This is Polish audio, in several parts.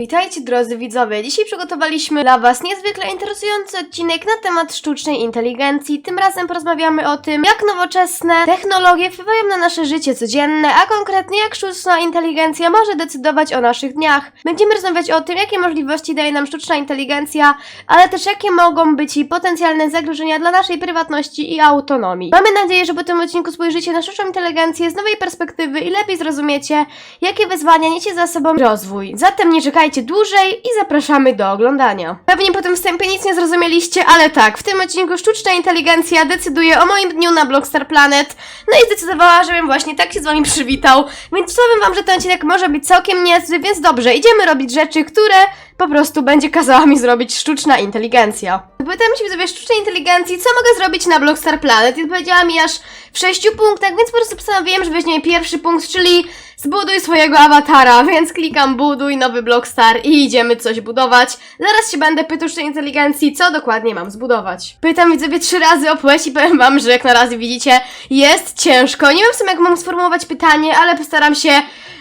Witajcie drodzy widzowie, dzisiaj przygotowaliśmy dla Was niezwykle interesujący odcinek na temat sztucznej inteligencji. Tym razem porozmawiamy o tym, jak nowoczesne technologie wpływają na nasze życie codzienne, a konkretnie jak sztuczna inteligencja może decydować o naszych dniach. Będziemy rozmawiać o tym, jakie możliwości daje nam sztuczna inteligencja, ale też jakie mogą być jej potencjalne zagrożenia dla naszej prywatności i autonomii. Mamy nadzieję, że po tym odcinku spojrzycie na sztuczną inteligencję z nowej perspektywy i lepiej zrozumiecie, jakie wyzwania niesie za sobą rozwój. Zatem nie czekajcie dłużej i zapraszamy do oglądania. Pewnie po tym wstępie nic nie zrozumieliście, ale tak, w tym odcinku sztuczna inteligencja decyduje o moim dniu na Blockstar Planet, no i zdecydowała, żebym właśnie tak się z wami przywitał, więc powiem wam, że ten odcinek może być całkiem niezły, więc dobrze, idziemy robić rzeczy, które po prostu będzie kazała mi zrobić sztuczna inteligencja. Zapytałem się widzowie sztucznej inteligencji, co mogę zrobić na Blockstar Planet i odpowiedziała mi aż w sześciu punktach, więc po prostu postanowiłem, że weźmiemy pierwszy punkt, czyli zbuduj swojego awatara, więc klikam buduj nowy Blockstar i idziemy coś budować. Zaraz się będę pytał sztucznej inteligencji, co dokładnie mam zbudować. Pytam widzowie trzy razy o płeć i powiem wam, że jak na razie widzicie, jest ciężko. Nie wiem w sumie jak mam sformułować pytanie, ale postaram się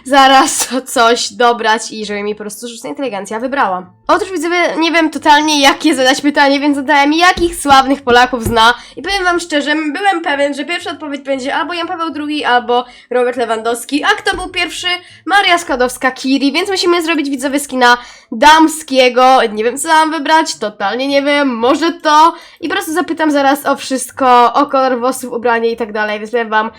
zaraz coś dobrać i żeby mi po prostu sztuczna inteligencja wybrała. Otóż widzowie, nie wiem totalnie jakie zadać pytanie, więc zadałem jakich sławnych Polaków zna. I powiem wam szczerze, byłem pewien, że pierwsza odpowiedź będzie albo Jan Paweł II, albo Robert Lewandowski, a kto był pierwszy? Maria Skłodowska-Curie, więc musimy zrobić widzowie skina damskiego, nie wiem co mam wybrać, totalnie nie wiem, może to. I po prostu zapytam zaraz o wszystko, o kolor włosów, ubranie i tak dalej, więc powiem wam,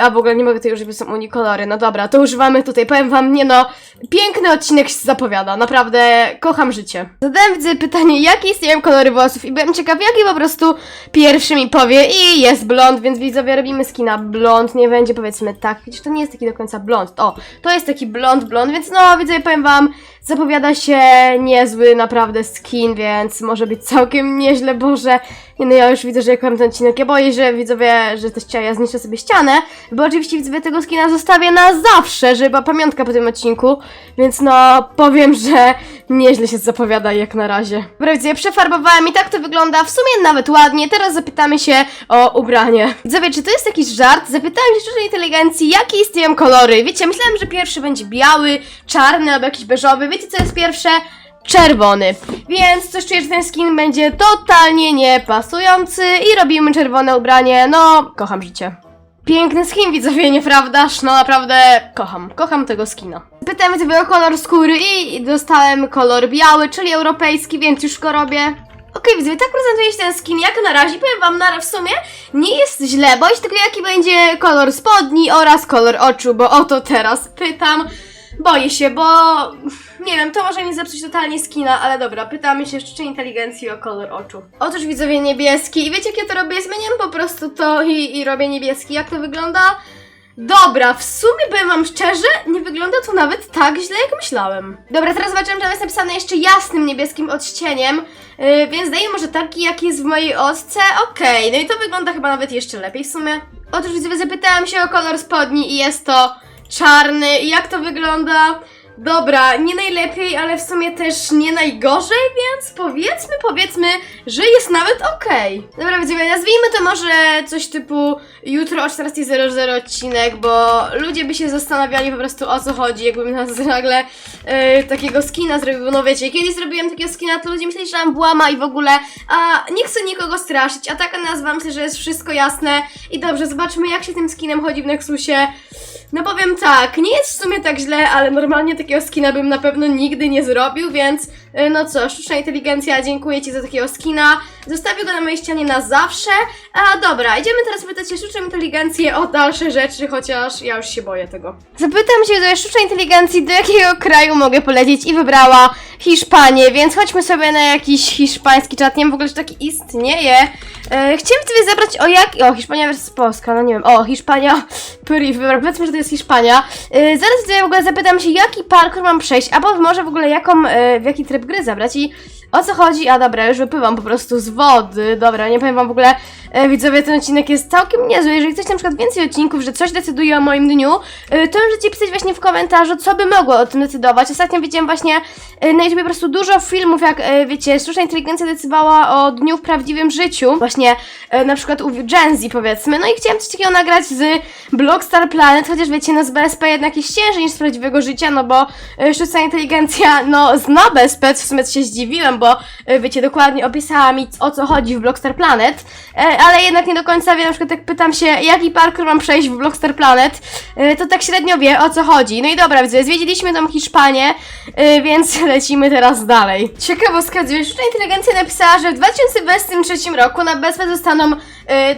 A w ogóle nie mogę tutaj używać, są unikolory. No dobra, to używamy tutaj. Powiem wam, nie no, piękny odcinek się zapowiada. Naprawdę kocham życie. Zadałem widzę pytanie, jakie istnieją kolory włosów i byłem ciekaw, jaki po prostu pierwszy mi powie i jest blond, więc widzowie robimy skina blond, nie będzie powiedzmy tak, chociaż to nie jest taki do końca blond. O, to jest taki blond, blond, więc no widzowie powiem wam, zapowiada się niezły naprawdę skin, więc może być całkiem nieźle, Boże. Nie no, ja już widzę, że jak mam ten odcinek, ja boję, że widzowie, że te ściana, ja zniszczę sobie ścianę, bo oczywiście widzowie tego skina zostawię na zawsze, żeby była pamiątka po tym odcinku, więc no, powiem, że nieźle się zapowiada jak na razie. Dobra, widzowie, przefarbowałem i tak to wygląda w sumie nawet ładnie, teraz zapytamy się o ubranie. Widzowie, czy to jest jakiś żart? Zapytałem się sztucznej inteligencji, jakie istnieją kolory. Wiecie, myślałem, że pierwszy będzie biały, czarny albo jakiś beżowy. Wiecie, co jest pierwsze? czerwony. Więc coś czuję, że ten skin będzie totalnie niepasujący i robimy czerwone ubranie. No, kocham życie. Piękny skin, widzowie, nieprawdaż? No naprawdę kocham, kocham tego skina. Pytałem sobie o kolor skóry i dostałem kolor biały, czyli europejski, więc już go robię. Okej, widzowie, tak prezentuje się ten skin jak na razie. Powiem wam, na w sumie nie jest źle, bo jest tylko jaki będzie kolor spodni oraz kolor oczu, bo o to teraz pytam. Boję się, bo nie wiem, to może mi zepsuć totalnie skina, ale dobra, pytamy się jeszcze inteligencji o kolor oczu. Otóż widzowie niebieski i wiecie jak ja to robię? Zmieniam po prostu to i, i robię niebieski. Jak to wygląda? Dobra, w sumie powiem wam szczerze, nie wygląda to nawet tak źle jak myślałem. Dobra, teraz zobaczymy, że tam jest napisane jeszcze jasnym niebieskim odcieniem, yy, więc daję może taki jaki jest w mojej osce. Okej, no i to wygląda chyba nawet jeszcze lepiej w sumie. Otóż widzowie zapytałem się o kolor spodni i jest to czarny. Jak to wygląda? Dobra, nie najlepiej, ale w sumie też nie najgorzej, więc powiedzmy, powiedzmy, że jest nawet okej. Dobra, widzowie, nazwijmy to może coś typu jutro o 14.00 odcinek, bo ludzie by się zastanawiali po prostu o co chodzi, jakbym nas nagle yy, takiego skina zrobił, no wiecie, kiedyś zrobiłem takiego skina, to ludzie myśleli, że mam włama i w ogóle, a nie chcę nikogo straszyć, a taka nazwa myślę, że jest wszystko jasne i dobrze, zobaczmy jak się tym skinem chodzi w Nexusie. No powiem tak, nie jest w sumie tak źle, ale normalnie takiego skina bym na pewno nigdy nie zrobił, więc no co, sztuczna inteligencja, dziękuję Ci za takiego skina. Zostawię go na mojej ścianie na zawsze. A dobra, idziemy teraz pytać się sztuczną inteligencję o dalsze rzeczy, chociaż ja już się boję tego. Zapytam się do sztucznej inteligencji, do jakiego kraju mogę polecieć i wybrała Hiszpanię, więc chodźmy sobie na jakiś hiszpański czat. Nie wiem w ogóle, czy taki istnieje. E, chciałem sobie zabrać o jak... O, Hiszpania versus Polska, no nie wiem. O, Hiszpania... Dobra, powiedzmy, że to jest Hiszpania. E, zaraz w ogóle zapytam się, jaki parkour mam przejść, albo może w ogóle jaką, e, w jaki tryb gry zabrać i O co chodzi? A dobra, już wypływam po prostu z wody. Dobra, nie powiem wam w ogóle, e, widzowie, ten odcinek jest całkiem niezły. Jeżeli chcecie na przykład więcej odcinków, że coś decyduje o moim dniu, e, to możecie pisać właśnie w komentarzu, co by mogło o tym decydować. Ostatnio widziałem właśnie e, na YouTube po prostu dużo filmów, jak e, wiecie, sztuczna inteligencja decydowała o dniu w prawdziwym życiu. Właśnie e, na przykład u Gen Z powiedzmy. No i chciałam coś takiego nagrać z Blockstar Planet, chociaż wiecie, no z BSP jednak jest ciężej niż z prawdziwego życia, no bo e, sztuczna inteligencja, no zna BSP, w sumie się zdziwiłem, bo e, wiecie, dokładnie opisała mi o co chodzi w Blockstar Planet, e, ale jednak nie do końca wiem, na przykład jak pytam się, jaki parkour mam przejść w Blockstar Planet, e, to tak średnio wie o co chodzi. No i dobra, widzę, zwiedziliśmy tą Hiszpanię, więc lecimy teraz dalej. Ciekawostka, sztuczna inteligencja napisała, że w 2023 roku na BSP zostaną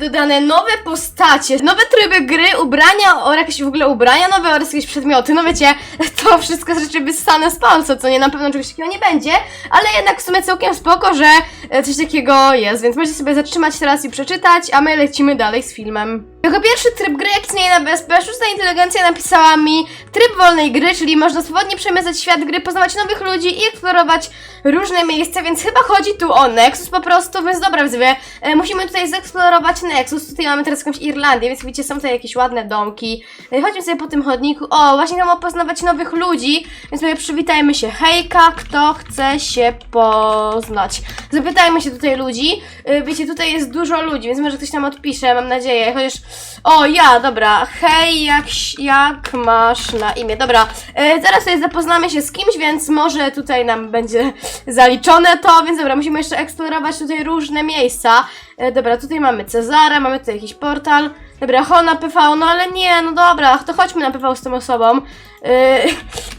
dodane nowe postacie, nowe tryby gry, ubrania, oraz jakieś w ogóle ubrania nowe oraz jakieś przedmioty. No wiecie, to wszystko z rzeczy wyssane z palca, co nie, na pewno czegoś takiego nie będzie, ale jednak w sumie całkiem spoko, że e, coś takiego jest, więc możecie sobie zatrzymać teraz i przeczytać, a my lecimy dalej z filmem. Jako pierwszy tryb gry, jak istnieje na BSP, sztuczna inteligencja napisała mi tryb wolnej gry, czyli można swobodnie przemycać świat gry, poznawać nowych ludzi i eksplorować różne miejsca, więc chyba chodzi tu o Nexus po prostu, więc dobra, widzowie, e, musimy tutaj zeksplorować Nexus, tutaj mamy teraz jakąś Irlandię, więc widzicie, są tutaj jakieś ładne domki, e, chodźmy sobie po tym chodniku, o, właśnie tam poznawać nowych ludzi, więc sobie przywitajmy się, hejka, kto chce się poznać, zapytajmy się tutaj ludzi, e, wiecie, tutaj jest dużo ludzi, więc może ktoś tam odpisze, mam nadzieję, chociaż, o, ja, dobra, hej, jak, jak masz na imię, dobra, e, zaraz sobie zapoznamy się z kimś, więc może tutaj nam będzie zaliczone to, więc dobra, musimy jeszcze eksplorować tutaj różne miejsca. E, dobra, tutaj mamy Cezara, mamy tutaj jakiś portal. Dobra, ho na PV, no ale nie, no dobra, to chodźmy na PV z tą osobą. E,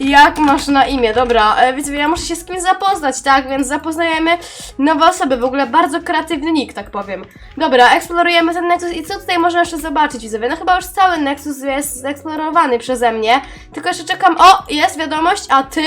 jak masz na imię? Dobra, e, więc ja muszę się z kimś zapoznać, tak? Więc zapoznajemy nowe osoby, w ogóle bardzo kreatywny nick, tak powiem. Dobra, eksplorujemy ten Nexus i co tutaj można jeszcze zobaczyć, widzowie? No chyba już cały Nexus jest zeksplorowany przeze mnie, tylko jeszcze czekam, o, jest wiadomość, a ty?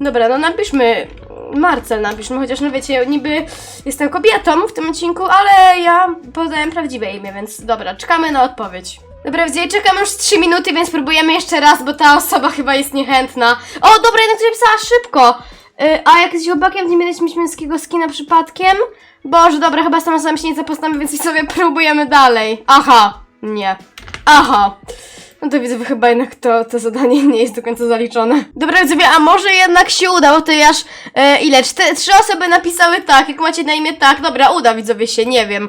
Dobra, no napiszmy Marcel napiszmy, chociaż no wiecie, niby jestem kobietą w tym odcinku, ale ja podałem prawdziwe imię, więc dobra, czekamy na odpowiedź. Dobra, widzę, czekam już 3 minuty, więc próbujemy jeszcze raz, bo ta osoba chyba jest niechętna. O, dobra, jednak ktoś napisała szybko. Yy, a jak z chłopakiem nie będziesz mieć męskiego skina przypadkiem? Boże, dobra, chyba sama sam się nie zapoznamy, więc sobie próbujemy dalej. Aha, nie. Aha. No to widzę, chyba jednak to, to zadanie nie jest do końca zaliczone. Dobra, widzowie, a może jednak się uda, bo to aż e, ile? Czte, trzy osoby napisały tak, jak macie na imię tak. Dobra, uda widzowie się, nie wiem.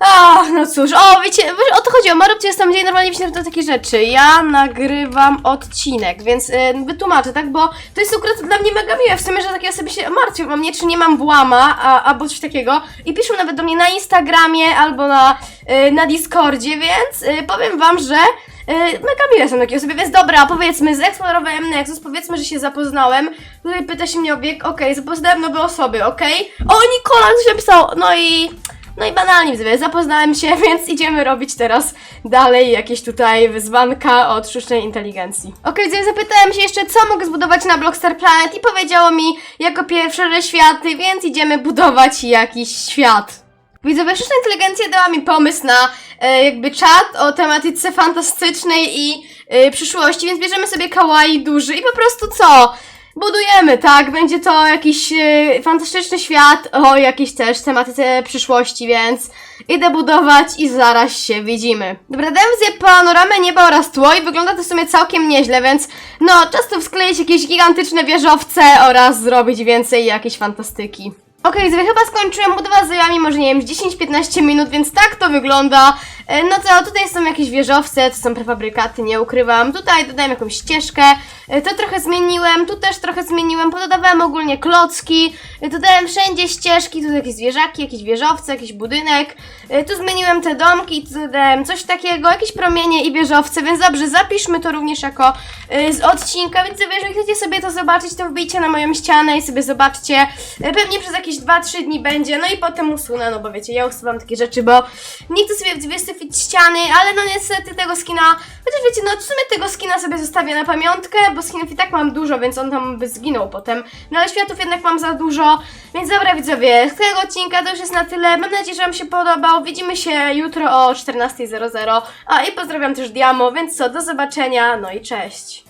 A, no cóż, o, wiecie, o to chodziło, Marubcie jest tam, gdzie normalnie wiecie to takie rzeczy. Ja nagrywam odcinek, więc e, wytłumaczę, tak, bo to jest akurat dla mnie mega miłe, w sumie, że takie osoby się martwią o mnie, czy nie mam włama, a, albo coś takiego. I piszą nawet do mnie na Instagramie albo na, e, na Discordzie, więc e, powiem wam, że e, mega miłe są takie osoby, więc dobra, powiedzmy, zeksplorowałem Nexus, powiedzmy, że się zapoznałem. Tutaj pyta się mnie o wiek, okej, zapoznałem nowe osoby, okej. O, Nikola coś napisał, no i... No i banalnie widzowie, zapoznałem się, więc idziemy robić teraz dalej jakieś tutaj wyzwanka od sztucznej inteligencji. Okej, okay, zapytałem się jeszcze, co mogę zbudować na Blockstar Planet i powiedziało mi jako pierwsze, że światy, więc idziemy budować jakiś świat. Widzowie, sztuczna inteligencja dała mi pomysł na e, jakby czat o tematyce fantastycznej i e, przyszłości, więc bierzemy sobie kawaii duży i po prostu co? Budujemy, tak? Będzie to jakiś e, fantastyczny świat o jakiejś też tematyce przyszłości, więc idę budować i zaraz się widzimy. Dobra, dałem sobie panoramę nieba oraz tło i wygląda to w sumie całkiem nieźle, więc no, czas tu wskleić jakieś gigantyczne wieżowce oraz zrobić więcej jakiejś fantastyki. Okej, okay, chyba skończyłem budowę z jajami, może nie wiem, 10-15 minut, więc tak to wygląda. E, No co, tutaj są jakieś wieżowce, to są prefabrykaty, nie ukrywam. Tutaj dodałem jakąś ścieżkę, e, to trochę zmieniłem, tu też trochę zmieniłem, pododawałem ogólnie klocki, e, dodałem wszędzie ścieżki, tu jakieś zwierzaki, jakieś wieżowce, jakiś budynek. Tu zmieniłem te domki, tu dodałem coś takiego, jakieś promienie i wieżowce, więc dobrze, zapiszmy to również jako z odcinka, więc jeżeli chcecie sobie to zobaczyć, to wbijcie na moją ścianę i sobie zobaczcie. Pewnie przez jakieś 2-3 dni będzie, no i potem usunę, no bo wiecie, ja usuwam takie rzeczy, bo nie chcę sobie wysyfić ściany, ale no niestety tego skina, chociaż wiecie, no w sumie tego skina sobie zostawię na pamiątkę, bo skinów i tak mam dużo, więc on tam by zginął potem, no ale światów jednak mam za dużo, więc dobra widzowie, z tego odcinka to już jest na tyle, mam nadzieję, że Wam się podobał, widzimy się jutro o 14.00, a i pozdrawiam też Diamo, więc co, do zobaczenia, no i cześć.